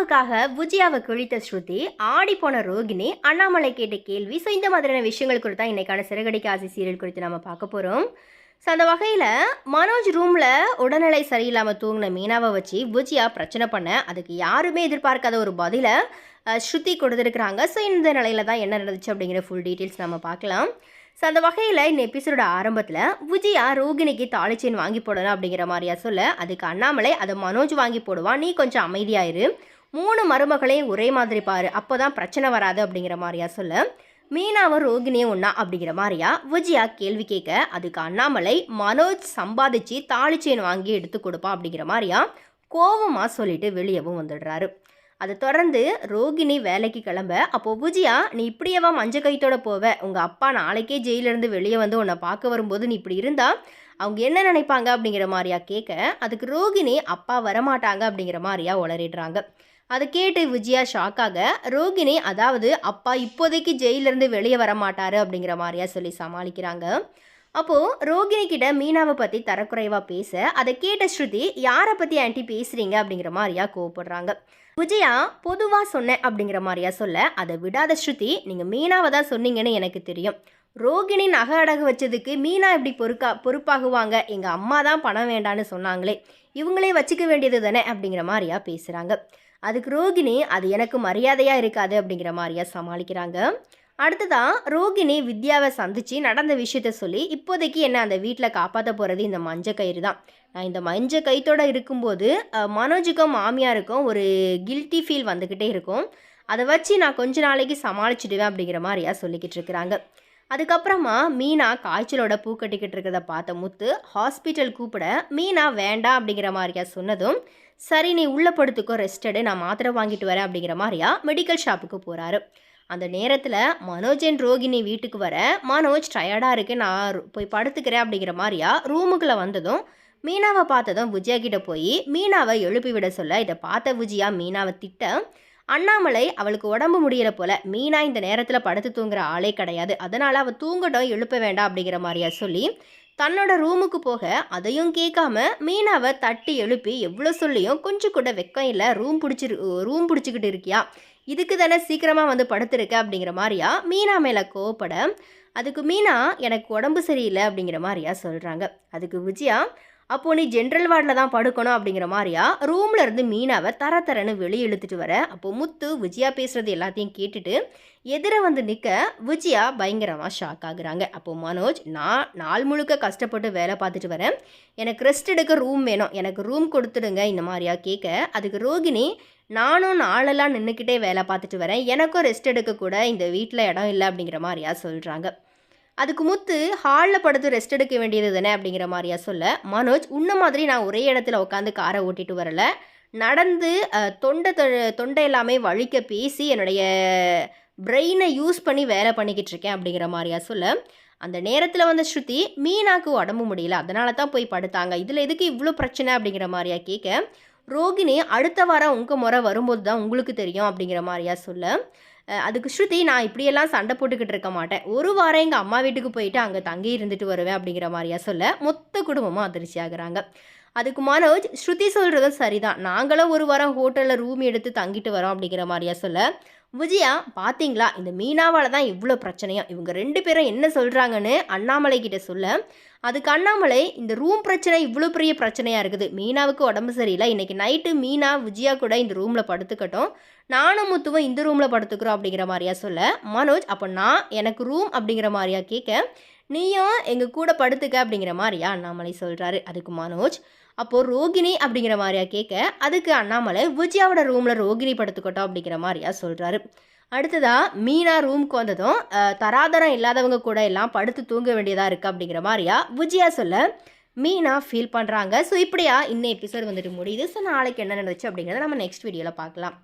மீனாவுக்காக புஜியாவை குழித்த ஸ்ருதி ஆடி போன ரோகிணி அண்ணாமலை கேட்ட கேள்வி ஸோ இந்த மாதிரியான விஷயங்கள் குறித்து தான் இன்னைக்கான சிறகடிக்க ஆசை சீரியல் குறித்து நம்ம பார்க்க போகிறோம் ஸோ அந்த வகையில் மனோஜ் ரூமில் உடல்நிலை சரியில்லாமல் தூங்கின மீனாவை வச்சு புஜியா பிரச்சனை பண்ண அதுக்கு யாருமே எதிர்பார்க்காத ஒரு பதிலை ஸ்ருதி கொடுத்துருக்குறாங்க. ஸோ இந்த நிலையில தான் என்ன நடந்துச்சு அப்படிங்கிற ஃபுல் டீட்டெயில்ஸ் நம்ம பார்க்கலாம். ஸோ அந்த வகையில் இந்த எபிசோட ஆரம்பத்தில் விஜயா ரோகிணிக்கு தாலிச்சேன் வாங்கி போடணும் அப்படிங்கிற மாதிரியா சொல்ல அதுக்கு அண்ணாமலை அதை மனோஜ் வாங்கி போடுவான் நீ கொஞ்சம் அமைதியாயிரு மூணு மருமகளையும் ஒரே மாதிரி பாரு அப்போ தான் பிரச்சனை வராது அப்படிங்கிற மாதிரியா சொல்ல. மீனாவும் ரோகிணியும் ஒன்றா அப்படிங்கிற மாதிரியா? விஜயா கேள்வி கேட்க அதுக்கு அண்ணாமலை மனோஜ் சம்பாதிச்சு தாலிச்சேன் வாங்கி எடுத்து கொடுப்பான் அப்படிங்கிற மாதிரியா? கோவமாக சொல்லிட்டு வெளியவும் வந்துடுறாரு. அதை தொடர்ந்து ரோகிணி வேலைக்கு கிளம்ப அப்போ விஜயா நீ இப்படியேவா மஞ்ச கைத்தோட போவ? உங்கள் அப்பா நாளைக்கே ஜெயிலிருந்து வெளியே வந்து உன்னை பார்க்க வரும்போது நீ இப்படி இருந்தா? அவங்க என்ன நினைப்பாங்க? அப்படிங்கிற மாதிரியா கேட்க அதுக்கு ரோகிணி அப்பா வரமாட்டாங்க அப்படிங்கிற மாதிரியா உளறிடுறாங்க. அதை கேட்டு விஜயா ஷாக்காக ரோகிணி அதாவது அப்பா இப்போதைக்கு ஜெயிலிருந்து வெளியே வர மாட்டார் அப்படிங்கிற மாதிரியா சொல்லி சமாளிக்கிறாங்க. அப்போது ரோகிணி கிட்ட மீனாவை பற்றி தரக்குறைவாக பேச அதை கேட்ட ஸ்ருதி யாரை பற்றி ஆன்ட்டி பேசுகிறீங்க அப்படிங்கிற மாதிரியா கோவப்படுறாங்க. விஜயா பொதுவாக சொன்னேன் அப்படிங்கிற மாதிரியா சொல்ல அதை விடாத ஸ்ருதி நீங்கள் மீனாவை தான் சொன்னீங்கன்னு எனக்கு தெரியும். ரோகிணி நகை அடகு வச்சதுக்கு மீனா இப்படி பொறுக்கா பொறுப்பாகுவாங்க. எங்கள் அம்மா தான் பணம் வேண்டான்னு சொன்னாங்களே. இவங்களே வச்சுக்க வேண்டியது தானே? அப்படிங்கிற மாதிரியா பேசுகிறாங்க அதுக்கு ரோகிணி அது எனக்கு மரியாதையாக இருக்காது அப்படிங்கிற மாதிரியா சமாளிக்கிறாங்க. அடுத்ததான் ரோகிணி வித்யாவை சந்தித்து நடந்த விஷயத்த சொல்லி இப்போதைக்கு என்ன அந்த வீட்டில் காப்பாற்ற போகிறது இந்த மஞ்ச கயிறு தான். நான் இந்த மஞ்ச கைத்தோடு இருக்கும்போது மனோஜுக்கும் மாமியாருக்கும் ஒரு கில்ட்டி ஃபீல் வந்துக்கிட்டே இருக்கும். அதை வச்சு நான் கொஞ்ச நாளைக்கு சமாளிச்சிடுவேன் அப்படிங்கிற மாதிரியா சொல்லிக்கிட்டு இருக்கிறாங்க. அதுக்கப்புறமா மீனா காய்ச்சலோட பூ கட்டிக்கிட்டு இருக்கிறத பார்த்த முத்து ஹாஸ்பிட்டல் கூப்பிட மீனா வேண்டாம் அப்படிங்கிற மாதிரியா சொன்னதும் சரி நீ உள்ளே படுத்துக்கோ ரெஸ்டடு நான் மாத்திரை வாங்கிட்டு வரேன் அப்படிங்கிற மாதிரியா மெடிக்கல் ஷாப்புக்கு போகிறாரு அந்த நேரத்தில் மனோஜ் அண்ட் ரோகிணி வீட்டுக்கு வர மனோஜ் டயர்டாக இருக்கு நான் போய் படுத்துக்கிறேன் அப்படிங்கிற மாதிரியா ரூமுக்குள்ளே வந்ததும் மீனாவை பார்த்ததும் விஜயா கிட்ட போய் மீனாவை எழுப்பி விட சொல்ல இதை பார்த்த விஜயா மீனாவை திட்ட அண்ணாமலை அவளுக்கு உடம்பு முடியல போல மீனா இந்த நேரத்தில் படுத்து தூங்குற ஆளே கிடையாது அதனால் அவள் தூங்கட்டும் எழுப்ப வேண்டாம் அப்படிங்கிற மாதிரியா சொல்லி தன்னோட ரூமுக்கு போக அதையும் கேட்காம மீனாவை தட்டி எழுப்பி எவ்வளோ சொல்லியும் கொஞ்சம் கூட வெக்கம் இல்லை ரூம் பிடிச்சிரு ரூம் பிடிச்சிக்கிட்டு இருக்கியா? இதுக்கு தானே சீக்கிரமாக வந்து படுத்துருக்க அப்படிங்கிற மாதிரியா மீனா மேலே கோவப்பட அதுக்கு மீனா எனக்கு உடம்பு சரியில்லை அப்படிங்கிற மாதிரியா சொல்கிறாங்க அதுக்கு விஜயா அப்போது நீ ஜென்ரல் வார்டில் தான் படுக்கணும் அப்படிங்கிற மாதிரியா? ரூமில் இருந்து மீனாவை தர தரன்னு வெளியே இழுத்துட்டு வர. அப்போ முத்து விஜயா பேசுகிறது எல்லாத்தையும் கேட்டுட்டு எதிர வந்து நிற்க விஜயா பயங்கரமாக ஷாக் ஆகுறாங்க. அப்போது மனோஜ் நான் நாள் முழுக்க கஷ்டப்பட்டு வேலை பார்த்துட்டு வரேன். எனக்கு ரெஸ்ட் எடுக்க ரூம் வேணும். எனக்கு ரூம் கொடுத்துடுங்க இந்த மாதிரியா கேட்க. அதுக்கு ரோகிணி நானும் நாளெல்லாம் நின்றுக்கிட்டே வேலை பார்த்துட்டு வரேன். எனக்கும் ரெஸ்ட் எடுக்க கூட இந்த வீட்டில் இடம் இல்லை அப்படிங்கிற மாதிரியா சொல்கிறாங்க அதுக்கு முத்து ஹாலில் படுத்து ரெஸ்ட் எடுக்க வேண்டியது தானே அப்படிங்கிற மாதிரியா சொல்ல மனோஜ் உன்ன மாதிரி நான் ஒரே இடத்துல உட்காந்து காரை ஓட்டிட்டு வரல. நடந்து தொண்டை தொண்டை எல்லாமே வழிக்க பேசி என்னுடைய பிரெயினை யூஸ் பண்ணி வேலை பண்ணிக்கிட்டு இருக்கேன் அப்படிங்கிற மாதிரியா சொல்ல. அந்த நேரத்தில் வந்த ஸ்ருதி மீனாக்கு உடம்பு முடியல. அதனால தான் போய் படுத்தாங்க. இதில் எதுக்கு இவ்வளோ பிரச்சனை? அப்படிங்கிற மாதிரியா கேட்க ரோகிணி அடுத்த வாரம் உங்கள் முறை வரும்போது தான் உங்களுக்கு தெரியும் அப்படிங்கிற மாதிரியா சொல்ல. அதுக்கு ஸ்ருதி நான் இப்படியெல்லாம் சண்டை போட்டுக்கிட்டு இருக்க மாட்டேன். ஒரு வாரம் எங்கள் அம்மா வீட்டுக்கு போயிட்டு அங்கே தங்கி இருந்துட்டு வருவேன் அப்படிங்கிற மாதிரியா சொல்ல மொத்த குடும்பமும் அதிர்ச்சி ஆகுறாங்க. அதுக்கு மனோஜ் ஸ்ருதி சொல்கிறதும் சரிதான். நாங்களும் ஒரு வாரம் ஹோட்டலில் ரூம் எடுத்து தங்கிட்டு வரோம் அப்படிங்கிற மாதிரியா சொல்ல விஜயா பார்த்தீங்களா இந்த மீனாவால் தான் இவ்வளோ பிரச்சனையா இவங்க ரெண்டு பேரும் என்ன சொல்கிறாங்கன்னு அண்ணாமலை கிட்ட சொல்ல. அதுக்கு அண்ணாமலை இந்த ரூம் பிரச்சனை இவ்வளோ பெரிய பிரச்சனையாக இருக்குது. மீனாவுக்கு உடம்பு சரியில்லை. இன்னைக்கு நைட்டு மீனா விஜயா கூட இந்த ரூமில் படுத்துக்கட்டும். நானும் முத்துவும் இந்த ரூமில் படுத்துக்கிறோம் அப்படிங்கிற மாதிரியா சொல்ல. மனோஜ் அப்போ நான் எனக்கு ரூம் அப்படிங்கிற மாதிரியா கேட்க நீயும் எங்கள் கூட படுத்துக்க அப்படிங்கிற மாதிரியா அண்ணாமலை சொல்கிறாரு அதுக்கு மனோஜ் அப்போது ரோகிணி அப்படிங்கிற மாதிரியா கேட்க அதுக்கு அண்ணாமலை விஜயாவோட ரூமில் ரோகிணி படுத்துக்கட்டும் அப்படிங்கிற மாதிரியா சொல்கிறாரு அடுத்ததாக மீனா ரூம்க்கு வந்ததும் தராதரம் இல்லாதவங்க கூட எல்லாம் படுத்து தூங்க வேண்டியதாக இருக்குது அப்படிங்கிற மாதிரியா விஜயா சொல்ல மீனா ஃபீல் பண்ணுறாங்க ஸோ இப்படியா இன்னும் எபிசோட் வந்துட்டு முடியுது. ஸோ நாளைக்கு என்ன நடந்துச்சு அப்படிங்கிறத நம்ம நெக்ஸ்ட் வீடியோவில் பார்க்கலாம்.